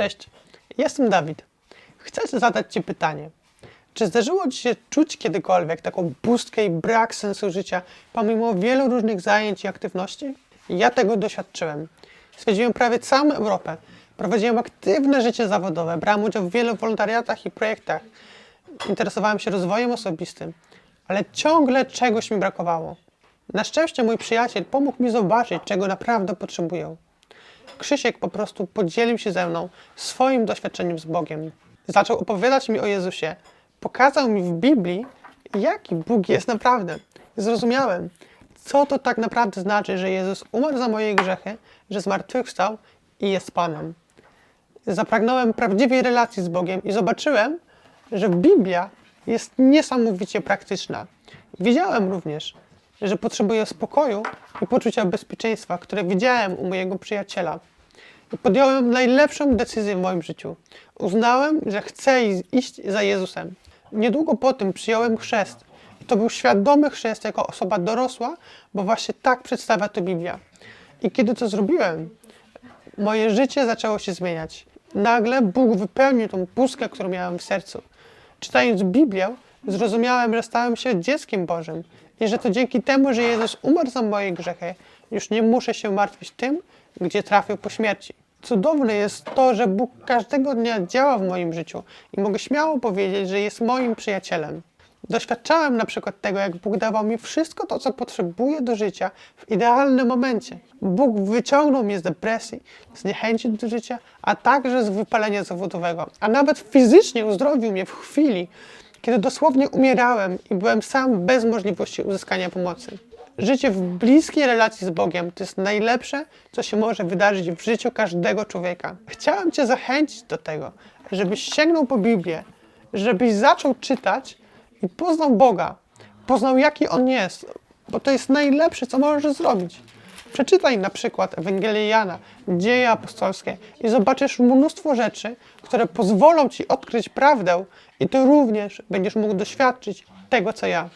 Cześć, jestem Dawid. Chcę zadać Ci pytanie. Czy zdarzyło Ci się czuć kiedykolwiek taką pustkę i brak sensu życia, pomimo wielu różnych zajęć i aktywności? Ja tego doświadczyłem. Zwiedziłem prawie całą Europę. Prowadziłem aktywne życie zawodowe, brałem udział w wielu wolontariatach i projektach. Interesowałem się rozwojem osobistym, ale ciągle czegoś mi brakowało. Na szczęście mój przyjaciel pomógł mi zobaczyć, czego naprawdę potrzebuję. Krzysiek po prostu podzielił się ze mną swoim doświadczeniem z Bogiem. Zaczął opowiadać mi o Jezusie. Pokazał mi w Biblii, jaki Bóg jest naprawdę. Zrozumiałem, co to tak naprawdę znaczy, że Jezus umarł za moje grzechy, że zmartwychwstał i jest Panem. Zapragnąłem prawdziwej relacji z Bogiem i zobaczyłem, że Biblia jest niesamowicie praktyczna. Wiedziałem również, że potrzebuję spokoju i poczucia bezpieczeństwa, które widziałem u mojego przyjaciela. I podjąłem najlepszą decyzję w moim życiu. Uznałem, że chcę iść za Jezusem. Niedługo po tym przyjąłem chrzest. I to był świadomy chrzest jako osoba dorosła, bo właśnie tak przedstawia to Biblia. I kiedy to zrobiłem, moje życie zaczęło się zmieniać. Nagle Bóg wypełnił tą pustkę, którą miałem w sercu. Czytając Biblię, zrozumiałem, że stałem się dzieckiem Bożym i że to dzięki temu, że Jezus umarł za moje grzechy, już nie muszę się martwić tym, gdzie trafił po śmierci. Cudowne jest to, że Bóg każdego dnia działa w moim życiu i mogę śmiało powiedzieć, że jest moim przyjacielem. Doświadczałem na przykład tego, jak Bóg dawał mi wszystko to, co potrzebuję do życia w idealnym momencie. Bóg wyciągnął mnie z depresji, z niechęci do życia, a także z wypalenia zawodowego. A nawet fizycznie uzdrowił mnie w chwili, kiedy dosłownie umierałem i byłem sam bez możliwości uzyskania pomocy. Życie w bliskiej relacji z Bogiem to jest najlepsze, co się może wydarzyć w życiu każdego człowieka. Chciałem Cię zachęcić do tego, żebyś sięgnął po Biblię, żebyś zaczął czytać i poznał Boga. Poznał, jaki On jest, bo to jest najlepsze, co możesz zrobić. Przeczytaj na przykład Ewangelię Jana, dzieje apostolskie i zobaczysz mnóstwo rzeczy, które pozwolą Ci odkryć prawdę i Ty również będziesz mógł doświadczyć tego, co ja.